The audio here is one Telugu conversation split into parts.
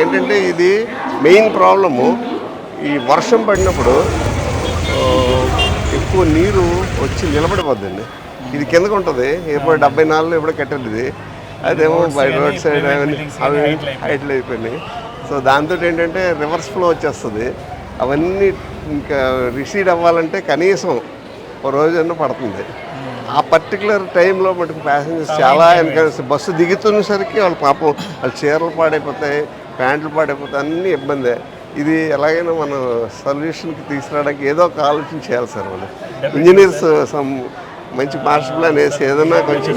ఏంటంటే ఇది మెయిన్ ప్రాబ్లము. ఈ వర్షం పడినప్పుడు ఎక్కువ నీరు వచ్చి నిలబడిపోద్దండి ఇది కిందకు ఉంటుంది. ఎప్పుడు డెబ్బై నాలుగులో ఎప్పుడో కట్టండి ఇది అదేమో బై రోడ్ సైడ్ అవన్నీ అవి హైట్లు అయిపోయినాయి. సో దాంతో ఏంటంటే రివర్స్ ఫ్లో వచ్చేస్తుంది. అవన్నీ ఇంకా రిసీడ్ అవ్వాలంటే కనీసం ఓ రోజన్నా పడుతుంది. ఆ పర్టికులర్ టైంలో మటుకు ప్యాసింజర్స్ చాలా ఎన్కరేజ్ బస్సు దిగుతున్నసరికి వాళ్ళు పాపం వాళ్ళ చీరలు పాడైపోతాయి ప్యాంట్లు పాడైపోతాయి అన్నీ ఇబ్బందే. ఇది ఎలాగైనా మనం సొల్యూషన్కి తీసుకురావడానికి ఏదో ఒక ఆలోచన చేయాలి సార్ వాళ్ళు. ఇంజనీర్స్ సమ్ మంచి మాస్టర్ ప్లాన్ వేసి ఏదైనా కొంచెం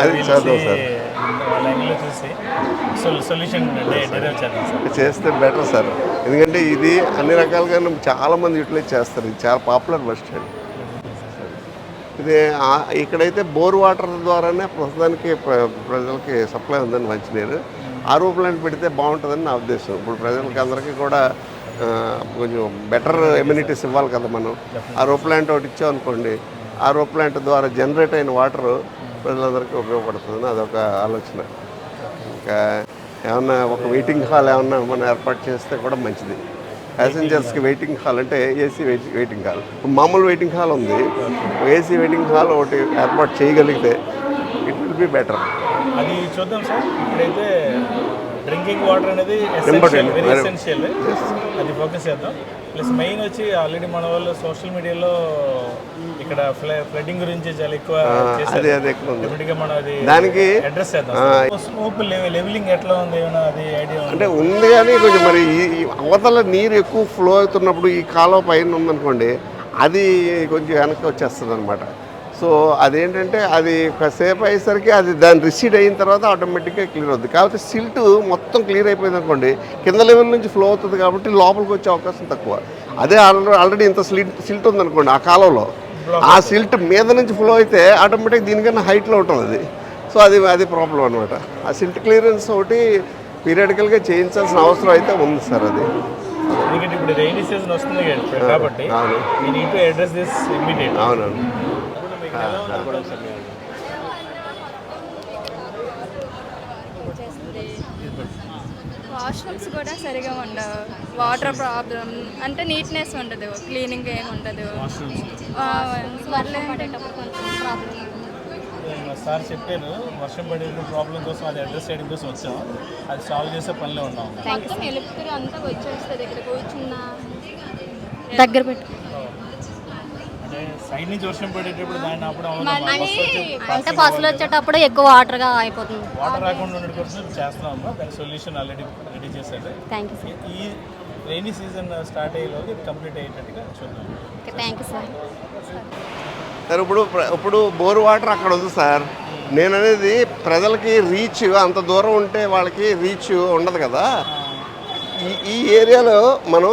అది చూసి, సార్. చేస్తే బెటర్ సార్. ఎందుకంటే ఇది అన్ని రకాలుగా చాలా మంది యూటిలైజ్ చేస్తారు. ఇది చాలా పాపులర్ బస్ స్టాండ్ ఇది ఆ- ఇక్కడైతే బోర్ వాటర్ ద్వారానే ప్రస్తుతానికి ప్ర- ప్రజలకి సప్లై ఉందని మంచినీరు. ఆర్ఓ ప్లాంట్ పెడితే బాగుంటుందని నా ఉద్దేశం. ఇప్పుడు ప్రజలకి అందరికీ కూడా ఆ, కొంచెం బెటర్ ఎమ్యూనిటీస్ ఇవ్వాలి కదా మనం. ఆర్ఓ ప్లాంట్ ఒకటి ఇచ్చామనుకోండి ఆర్ఓ ప్లాంట్ ద్వారా జనరేట్ అయిన వాటర్ ప్రజలందరికీ ఉపయోగపడుతుంది అదొక ఆలోచన. ఇంకా ఏమన్నా ఒక వెయిటింగ్ హాల్ ఏమన్నా మనం ఏర్పాటు చేస్తే కూడా మంచిది. ప్యాసింజర్స్కి వెయిటింగ్ హాల్ అంటే ఏసీ వెయిటింగ్ హాల్ మామూలు వెయిటింగ్ హాల్ ఉంది. ఏసీ వెయిటింగ్ హాల్ ఒకటి ఏర్పాటు చేయగలిగితే ఇట్ విల్ బి బెటర్ అది చూద్దాం సార్. ఇప్పుడైతే డ్రింకింగ్ వాటర్ అనేది. ఎసెన్షియల్ వెరీ Very- ఎసెన్షియల్ అది ఫోకస్ చేద్దాం. ప్లస్ మెయిన్ వచ్చి ఆల్రెడీ మన వాళ్ళు సోషల్ మీడియాలో ఇక్కడ ఫ్లడ్డింగ్ గురించి చాలా ఎక్కువ చేశారు అదే అదే ఎక్కువ మనం అది దానికి అడ్రస్ చేద్దాం. స్మోప్ లెవెలింగ్ ఎట్లా ఉంది? ఏమైనా అది ఐడియా అంటే ఉంది కానీ కొంచెం మరి అవతల నీరు ఎక్కువ ఫ్లో అవుతున్నప్పుడు ఈ కాలువ పైన ఉందనుకోండి అది కొంచెం వెనక్కి వచ్చేస్తుంది అనమాట సో అదేంటంటే అది కాసేపు అయ్యేసరికి అది దాని రిసీడ్ అయిన తర్వాత ఆటోమేటిక్గా క్లియర్ అవుతుంది కాకపోతే సిల్ట్ మొత్తం క్లియర్ అయిపోయింది అనుకోండి కింద లెవెల్ నుంచి ఫ్లో అవుతుంది కాబట్టి లోపలికి వచ్చే అవకాశం తక్కువ. అదే ఆల్రెడీ ఆల్రెడీ ఇంత సిల్ట్ సిల్ట్ ఉందనుకోండి ఆ కాలంలో. ఆ సిల్ట్ మీద నుంచి ఫ్లో అయితే ఆటోమేటిక్ దీనికన్నా హైట్లో ఉంటుంది అది. సో అది అది ప్రాబ్లం అనమాట ఆ సిల్ట్ క్లియరెన్స్ ఒకటి పీరియడికల్గా చేయించాల్సిన అవసరం అయితే ఉంది సార్ అది. ఇప్పుడు రైనీ సీజన్ వస్తుంది కాబట్టి అవును వీ వాష్రూమ్స్ కూడా సరిగా ఉండవు. వాటర్ ప్రాబ్లం అంటే నీట్నెస్ ఉండదు. క్లీనింగ్ ఏమి ఉండదు. సార్ చెప్పారు వర్షం పడే ప్రాబ్లం కోసం అది అడ్రస్ చేయడం కోసం వచ్చాం. అది సాల్వ్ చేసే పనిలో ఉన్నాం. మొత్తం ఎలుపుతురు అంతా వచ్చేస్తుంది. ఇక్కడ కూర్చున్న. దగ్గర పెట్టు. సైడ్ నుంచి వర్షం పడేటప్పుడు దాన్ని అప్పుడు అంటే బస్సులు వచ్చేటప్పుడు ఎక్కువ వాటర్గా అయిపోతుంది. వాటర్ రాకుండా ఉండడం కోసం చేస్తున్నాము దాని సొల్యూషన్ ఆల్రెడీ రెడీ చేశారు థ్యాంక్ యూ సార్ ఈ రైనీ సీజన్ స్టార్ట్ అయ్యేలోకి కంప్లీట్ అయ్యేటట్టుగా చూద్దాం. Okay thank you sir sir ఇప్పుడు ఇప్పుడు బోర్ వాటర్ అక్కడ ఉంది సార్. నేను అనేది ప్రజలకి రీచ్ అంత దూరం ఉంటే వాళ్ళకి రీచ్ ఉండదు కదా. ఈ ఈ ఏరియాలో మనం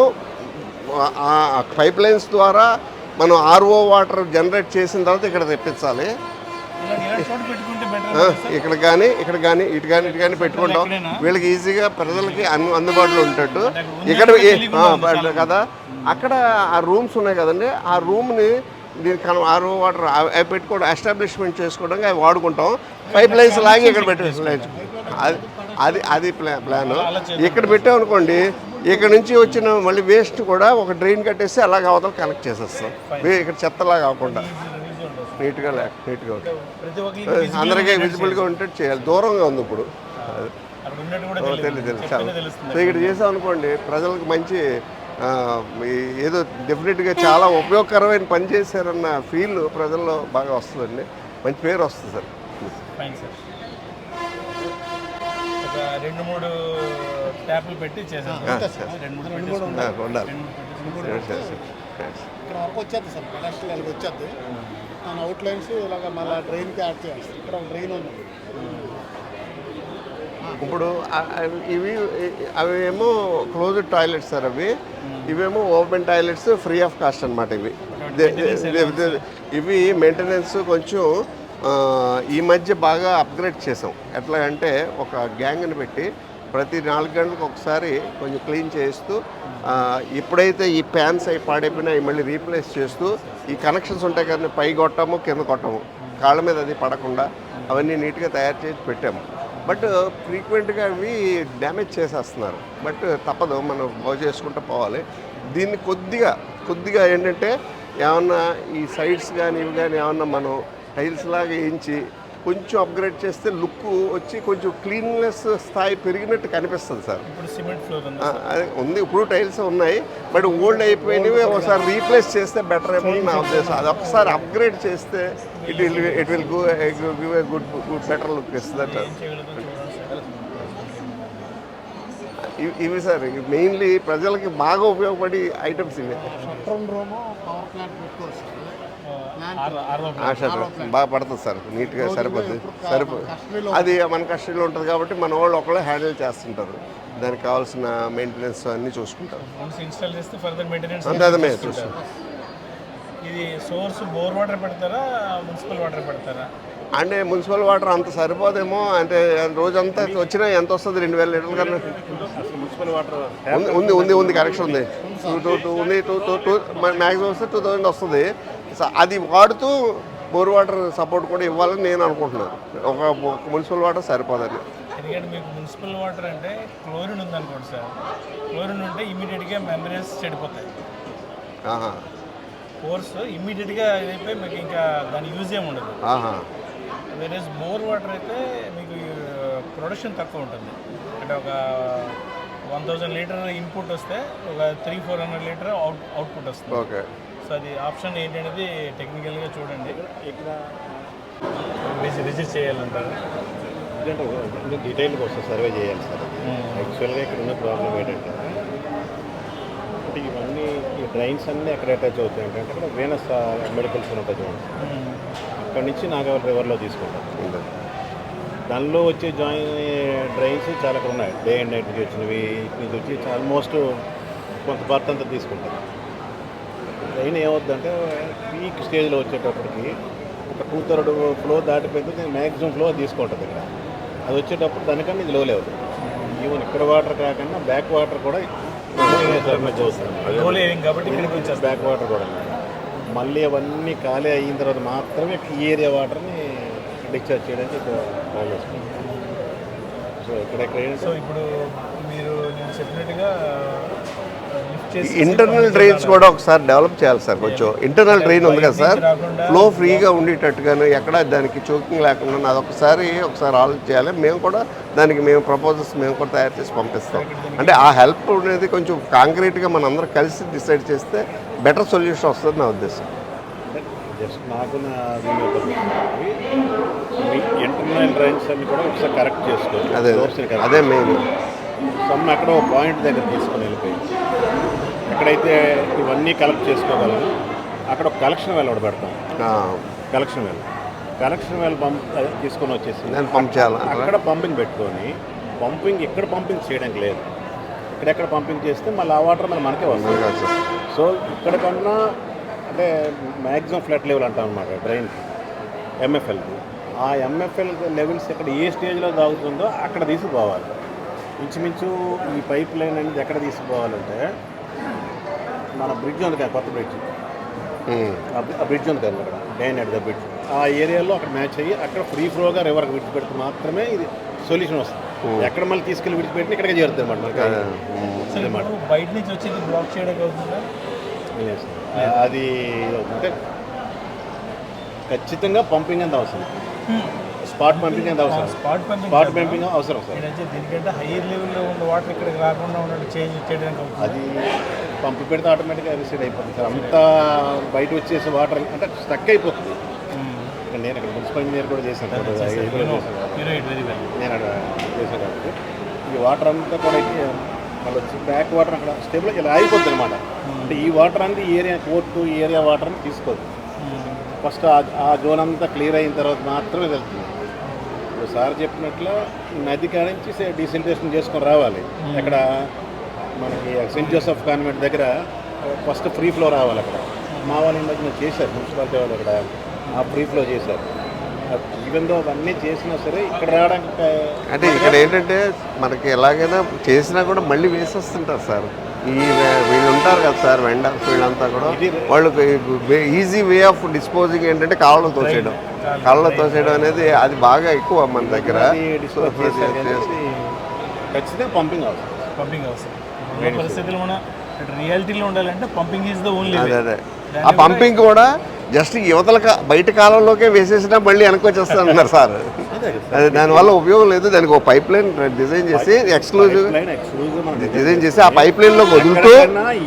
ఆ పైప్ లైన్స్ ద్వారా మనం ఆర్ఓ వాటర్ జనరేట్ చేసిన తర్వాత ఇక్కడ తెప్పించాలి. ఇక్కడ కానీ ఇక్కడ కానీ ఇటు కానీ ఇటు కానీ పెట్టుకుంటాం. వీళ్ళకి ఈజీగా ప్రజలకి అందుబాటులో ఉంటట్టు. ఇక్కడ కదా అక్కడ ఆ రూమ్స్ ఉన్నాయి కదండి. ఆ రూమ్ని దీనికి మనం ఆరో వాటర్ అవి పెట్టుకోవడం ఎస్టాబ్లిష్మెంట్ చేసుకోవడానికి అవి వాడుకుంటాం. పైప్ లైన్స్ లాగి ఇక్కడ పెట్టేసి అది అది అది ప్లా ప్లాన్. ఇక్కడ పెట్టామనుకోండి ఇక్కడ నుంచి వచ్చిన మళ్ళీ వేస్ట్ కూడా ఒక డ్రైన్ కట్టేసి అలాగ అవతల కనెక్ట్ చేసేస్తాం. ఇక్కడ చెత్తలా కాకుండా. నీట్గా లేక నీట్గా ఉంటుంది. ప్రతి ఒక్కరికి అందరికీ విజిబుల్గా ఉంటే చేయాలి. దూరంగా ఉంది ఇప్పుడు. ఓ, తెలియదు. చాలా. సో ఇక్కడ చేసాం అనుకోండి ప్రజలకు మంచి ఏదో డెఫినెట్గా చాలా ఉపయోగకరమైన పని చేశారన్న ఫీల్ ప్రజల్లో బాగా వస్తుందండి. మంచి పేరు వస్తుంది సార్. ఫైన్ సార్ ఒక రెండు మూడు ట్యాప్లు పెట్టి చేసాం రెండు మూడు రెండు మూడు. ఇక్కడ వరకు వచ్చేది సార్ వచ్చేది. ఇలాగ మళ్ళీ డ్రైన్కి యాడ్ చేయాలి. ఇక్కడ ఒక డ్రైన్ ఉంది. ఇప్పుడు ఇవి అవి ఏమో క్లోజ్డ్ టాయిలెట్స్ సార్ అవి. ఇవేమో open toilets free of cost అనమాట ఇవి. ఇవి మెయింటెనెన్స్ కొంచెం ఆ, ఈ మధ్య బాగా అప్గ్రేడ్ చేసాం. ఎట్లా అంటే ఒక గ్యాంగ్ని పెట్టి ప్రతి నాలుగు గంటలకు ఒకసారి కొంచెం క్లీన్ చేస్తూ ఇప్పుడైతే ఎప్పుడైతే ఈ ప్యాన్స్ అవి పాడైపోయినా అవి మళ్ళీ రీప్లేస్ చేస్తూ ఈ కనెక్షన్స్ ఉంటాయి కదా పై కొట్టము కింద కొట్టము కాళ్ళ మీద అది పడకుండా అవన్నీ నీట్గా తయారు చేసి పెట్టాము. బట్ ఫ్రీక్వెంట్గా అవి డ్యామేజ్ చేసేస్తున్నారు. బట్ తప్పదు మనం బాగు చేసుకుంటూ పోవాలి. దీన్ని కొద్దిగా కొద్దిగా ఏంటంటే ఏమన్నా ఈ సైడ్స్ కానీ ఇవి కానీ ఏమన్నా మనం టైల్స్ లాగా వేయించి కొంచెం అప్గ్రేడ్ చేస్తే లుక్ వచ్చి కొంచెం క్లీన్లెస్ స్థాయి పెరిగినట్టు కనిపిస్తుంది సార్. ఇప్పుడు సిమెంట్ ఫ్లోర్ ఉంది ఆ, అదే ఉంది. ఇప్పుడు టైల్స్ ఉన్నాయి. బట్ ఓల్డ్ అయిపోయినవి ఒకసారి రీప్లేస్ చేస్తే బెటర్ ఏమో నా ఉద్దేశం. అది ఒకసారి అప్గ్రేడ్ చేస్తే it will it will go give a good good better look ఇస్తుంది ఏం చేయగలుగుతాం చూడండి సార్. ఇవి- ఇవి సార్ మెయిన్లీ ప్రజలకి బాగా ఉపయోగపడే ఐటమ్స్ ఇవి. బాగా పడుతుంది సార్. నీట్గా సరిపోద్ది. సరిపోదు అది మన కస్టడీలో ఉంటుంది కాబట్టి మన వాళ్ళు ఒకళ్ళే హ్యాండిల్ చేస్తుంటారు. దానికి కావాల్సిన మెయింటెనెన్స్ అన్నీ చూసుకుంటారు. వన్స్ ఇన్స్టాల్ చేస్తే ఫర్దర్ మెయింటెనెన్స్ అంతే అదే చూస్తాం ఇది సోర్స్ బోర్ వాటర్ పెడతారా మున్సిపల్ వాటర్ పెడతారా? అంటే మున్సిపల్ వాటర్ అంత సరిపోదేమో. అంటే రోజంతా వచ్చినా ఎంత వస్తుంది? రెండు వేల లీటర్ల కన్నా? మున్సిపల్ వాటర్ ఉంది ఉంది ఉంది ఉంది కరెక్షన్ ఉంది. టూ టూ టూ ఉంది టూ టూ టూ మ్యాక్సిమం వస్తే టూ థౌజండ్ వస్తుంది. అది వాడుతూ బోర్ వాటర్ సపోర్ట్ కూడా ఇవ్వాలని నేను అనుకుంటున్నాను. ఒక మున్సిపల్ వాటర్ సరిపోదని. ఎందుకంటే మీకు మున్సిపల్ వాటర్ అంటే క్లోరిన్ ఉందనుకోండి సార్. క్లోరిన్ ఉంటే ఇమీడియట్గా మెమరీస్ చెడిపోతాయి. కోర్స్ ఇమీడియట్గా ఇదైపోయి మీకు ఇంకా దాని యూజ్ ఏమి ఉండదు వేరే బోర్ వాటర్ అయితే మీకు ప్రొడక్షన్ తక్కువ ఉంటుంది. అంటే ఒక వన్ థౌజండ్ లీటర్ ఇన్పుట్ వస్తే ఒక three four hundred litre out output వస్తుంది. ఓకే. సో అది ఆప్షన్ ఏంటనేది టెక్నికల్గా చూడండి. ఇక్కడ విజిట్ విజిట్ చేయాలంటారు. అంటే డీటెయిల్గా వస్తుంది సర్వే చేయాలి సార్. యాక్చువల్గా ఇక్కడ ఉన్న ప్రాబ్లం ఏంటంటే అంటే ఇవన్నీ ఈ డ్రైన్స్ అన్నీ ఎక్కడ అటాచ్ అవుతాయి. అంటే అక్కడ వేనస్ మెడికల్స్ ఉంటుంది చూడండి అక్కడి నుంచి నాగవల్ రివర్లో తీసుకుంటాం దానిలో వచ్చే జాయిన్ డ్రైన్స్ చాలా అక్కడ ఉన్నాయి. డే అండ్ నైట్ నుంచి వచ్చినవి ఇటు నుంచి వచ్చి ఆల్మోస్ట్ కొంత పార్ట్ అంతా తీసుకుంటాం ట్రైన్ ఏమవుద్దంటే పీక్ స్టేజ్లో వచ్చేటప్పటికి ఒక టూ థర్డ్ ఫ్లో దాటిపోతే మ్యాక్సిమం ఫ్లో తీసుకుంటుంది ఇక్కడ అది వచ్చేటప్పుడు దానికన్నా ఇది లో లెవెల్ ఈవెన్ ఇక్కడ వాటర్ కాకుండా బ్యాక్ వాటర్ కూడా బ్యాక్ వాటర్ కూడా. మళ్ళీ అవన్నీ ఖాళీ అయిన తర్వాత మాత్రమే ఈ ఏరియా వాటర్ని డిశ్చార్జ్ చేయడానికి ఇక్కడ ప్లాన్ చేసుకుంటాం సో ఇక్కడెక్కడ సో ఇప్పుడు మీరు నేను చెప్పినట్టుగా ఇంటర్నల్ డ్రైన్స్ కూడా ఒకసారి డెవలప్ చేయాలి సార్ కొంచెం. ఇంటర్నల్ డ్రైన్ ఉంది కదా సార్? ఫ్లో ఫ్రీగా ఉండేటట్టుగాను ఎక్కడ దానికి చోకింగ్ లేకుండా అదొకసారి ఒకసారి ఆలోచన చేయాలి. మేము కూడా దానికి మేము ప్రపోజల్స్ మేము కూడా తయారు చేసి పంపిస్తాం. అంటే ఆ హెల్ప్ అనేది కొంచెం కాంక్రీట్గా మనం అందరం కలిసి డిసైడ్ చేస్తే బెటర్ సొల్యూషన్ వస్తుంది నా ఉద్దేశం. జస్ట్ నాకు నా ఇంటర్నల్ డ్రైన్స్ అన్ని కూడా ఒకసారి కరెక్ట్ చేసుకోవాలి అదే అదే. మెయిన్ సమ్ ఎక్కడ ఒక పాయింట్ దగ్గర తీసుకొని వెళ్ళిపోయి ఎక్కడైతే ఇవన్నీ కలెక్ట్ చేసుకోగలరు అక్కడ ఒక కలెక్షన్ వెల్ ఒకటి పెడతాం. Collection well collection well pump తీసుకొని వచ్చేసి చేయాలి? అక్కడ పంపింగ్ పెట్టుకొని పంపింగ్ ఇక్కడ పంపింగ్ చేయడానికి లేదు. ఇక్కడెక్కడ పంపింగ్ చేస్తే మళ్ళీ ఆ వాటర్ మళ్ళీ మనకే వస్తుంది. సో ఇక్కడ కన్నా అంటే మ్యాక్సిమం ఫ్లడ్ లెవెల్ అంటాం అనమాట డ్రైన్ ఎంఎఫ్ఎల్ ఆ ఎంఎఫ్ఎల్ లెవెల్స్ ఇక్కడ ఏ స్టేజ్లో తాగుతుందో అక్కడ తీసుకుపోవాలి. ఇంచుమించు ఈ పైప్ లైన్ అనేది ఎక్కడ తీసుకుపోవాలంటే మన బ్రిడ్జ్ ఉంది కదా కొత్త బ్రిడ్జ్. ఆ బ్రిడ్జ్ ఉంది కదా అక్కడ డైన్ ఎట్ ద బ్రిడ్జ్. ఆ ఏరియాలో అక్కడ మ్యాచ్ అయ్యి అక్కడ ఫ్రీ ఫ్లోగా రివర్కి విడిచిపెడితే మాత్రమే ఇది సొల్యూషన్ వస్తుంది. ఎక్కడ మళ్ళీ తీసుకెళ్ళి విడిచిపెట్టి ఇక్కడికి చేరుతుంది అనమాట మనకి. బయట నుంచి వచ్చేది బ్లాక్ Yes. అది అంటే ఖచ్చితంగా పంపింగ్ అంత అవసరం. స్పాట్ పంపింగ్ అంత అవసరం. స్పాట్ పంపింగ్ స్పాట్ పంపింగ్ అవసరం సార్. దీనికంటే హైయర్ లెవెల్లో ఉన్న వాటర్ ఇక్కడికి రాకుండా ఉన్నట్టు చేంజ్ చేయడానికి అది పంపు పెడితే ఆటోమేటిక్గా రిసీడ్ అయిపోతుంది. సార్ అంత బయట వచ్చేసి వాటర్ అంటే స్టక్ అయిపోతుంది. నేను ఇక్కడ మున్సిపల్ ఇంజనీర్ కూడా చేశాను. నేను అక్కడ చేశాను కాబట్టి. ఈ వాటర్ అంతా కూడా అయితే మళ్ళీ వచ్చి బ్యాక్ వాటర్ అక్కడ స్టేబుల్ ఇలా అయిపోద్ది అనమాట అంటే ఈ వాటర్ అంతా ఈ ఏరియా కోర్టు ఈ ఏరియా వాటర్ని తీసుకోదు. ఫస్ట్ ఆ- జోన్ అంతా క్లియర్ అయిన తర్వాత మాత్రమే వెళ్తుంది. ఇప్పుడు సార్ చెప్పినట్లు నది కాడ నుంచి డీసెంట్రేషన్ చేసుకొని రావాలి. అక్కడ మనకి సెయింట్ జోసెఫ్ కాన్వెంట్ దగ్గర ఫస్ట్ ఫ్రీ ఫ్లో రావాలి అక్కడ. మా వాళ్ళు మధ్యన చేశారు మున్సిపాలిటీ వాళ్ళు అక్కడ ఆ ఫ్రీ ఫ్లో చేశారు. ఈవెన్ దో అవన్నీ చేసినా సరే ఇక్కడ రావడానికి అంటే ఇక్కడ ఏంటంటే మనకి ఎలాగైనా చేసినా కూడా మళ్ళీ వేసేస్తుంటారు సార్. ఈ వే- వీళ్ళు ఉంటారు కదా సార్ వెండర్స్ వీళ్ళంతా కూడా. వాళ్ళకి ఈజీ వే ఆఫ్ డిస్పోజింగ్ ఏంటంటే కాళ్ళలో తోసేయడం. కాళ్ళలో తోసేయడం అనేది అది బాగా ఎక్కువ మన దగ్గర. ఖచ్చితంగా పంపింగ్ అవసరం. పంపింగ్ అవసరం. రియాలిటీలో ఉండాలంటే పంపింగ్ ఈజ్ ద ఓన్లీ అదే అదే. ఆ పంపింగ్ కూడా జస్ట్ యువతల బయట కాలంలోకే వేసేసినా మళ్ళీ వెనక్కి వచ్చేస్తా అన్నారు సార్. అది దానివల్ల ఉపయోగం లేదు. దానికి ఒక పైప్ లైన్ డిజైన్ చేసి ఎక్స్క్లూజివ్ లైన్ డిజైన్ చేసి ఆ పైప్ లైన్లో వదులుతూ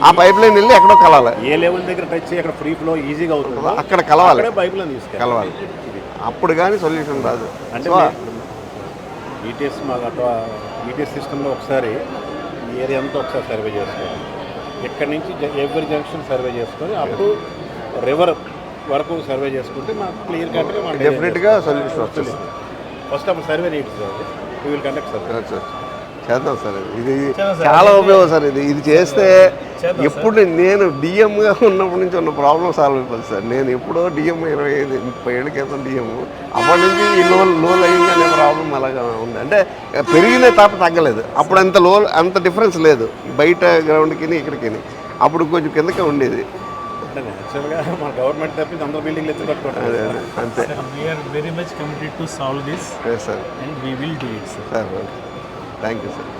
ఆ పైప్ లైన్ వెళ్ళి ఎక్కడో కలవాలి ఏ లెవెల్ దగ్గర టచ్ అక్కడ ఫ్రీ ఫ్లో ఈజీగా అవుతుంది? అక్కడ కలవాలి. అని తీసుకెళ్ళాలి. కలవాలి. అప్పుడు కానీ సొల్యూషన్ రాదు. అంటే ఈటీఎస్ మాకు అటు ఈటీఎస్ సిస్టంలో ఒకసారి ఏరియా అంతా ఒకసారి సర్వే చేసుకోవాలి. ఇక్కడ నుంచి ఎవ్రీ జంక్షన్ సర్వే చేసుకొని అప్ టు రివర్ వరకు సర్వే చేసుకుంటే మాకు క్లియర్ కట్గా మాకు డెఫినెట్గా సొల్యూషన్ వస్తుంది. ఫస్ట్ అప్పుడు survey neat sir we will conduct చూ- చేద్దాం సార్ ఇది సార్. చాలా ఉపయోగం సార్ ఇది. ఇది చేస్తే ఎప్పుడు నేను డిఎంగా ఉన్నప్పటి నుంచి ఉన్న ప్రాబ్లం సాల్వ్ అయిపోతుంది సార్. నేను ఎప్పుడో డిఎం ఇరవై ఐదు ముప్పై ఏళ్ళ క్రితం డిఎం అప్పటి నుంచి ఈ లో లో లయింగ్ అనే ప్రాబ్లం అలాగా ఉంది. అంటే పెరిగిన తప్ప తగ్గలేదు. అప్పుడు అంత లో అంత డిఫరెన్స్ లేదు. బయట గ్రౌండ్కి ఇక్కడికి అప్పుడు కొంచెం కిందకే ఉండేది. అంటే యాక్చువల్గా మన గవర్నమెంట్ అందరూ బిల్డింగ్లు ఎత్తి అంతే. We are very much committed to solve this sir and we will do it sir sir thank you sir